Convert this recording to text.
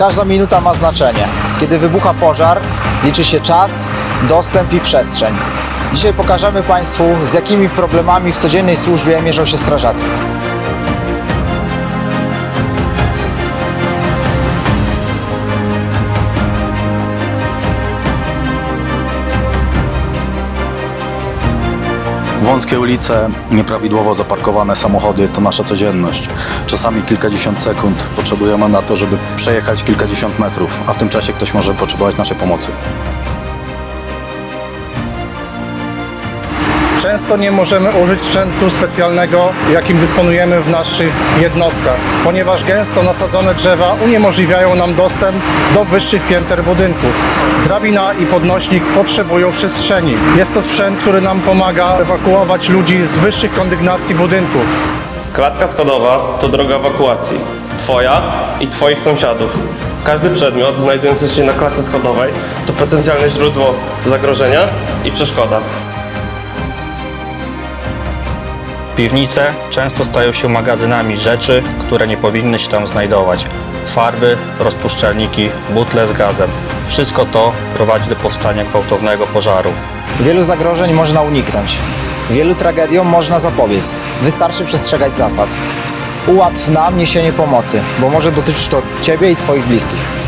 Każda minuta ma znaczenie. Kiedy wybucha pożar, liczy się czas, dostęp i przestrzeń. Dzisiaj pokażemy Państwu, z jakimi problemami w codziennej służbie mierzą się strażacy. Wąskie ulice, nieprawidłowo zaparkowane samochody to nasza codzienność. Czasami kilkadziesiąt sekund potrzebujemy na to, żeby przejechać kilkadziesiąt metrów, a w tym czasie ktoś może potrzebować naszej pomocy. Często nie możemy użyć sprzętu specjalnego, jakim dysponujemy w naszych jednostkach, ponieważ gęsto nasadzone drzewa uniemożliwiają nam dostęp do wyższych pięter budynków. Drabina i podnośnik potrzebują przestrzeni. Jest to sprzęt, który nam pomaga ewakuować ludzi z wyższych kondygnacji budynków. Klatka schodowa to droga ewakuacji. Twoja i Twoich sąsiadów. Każdy przedmiot znajdujący się na klatce schodowej to potencjalne źródło zagrożenia i przeszkoda. Piwnice często stają się magazynami rzeczy, które nie powinny się tam znajdować. Farby, rozpuszczalniki, butle z gazem. Wszystko to prowadzi do powstania gwałtownego pożaru. Wielu zagrożeń można uniknąć. Wielu tragediom można zapobiec. Wystarczy przestrzegać zasad. Ułatw nam niesienie pomocy, bo może dotyczyć to Ciebie i Twoich bliskich.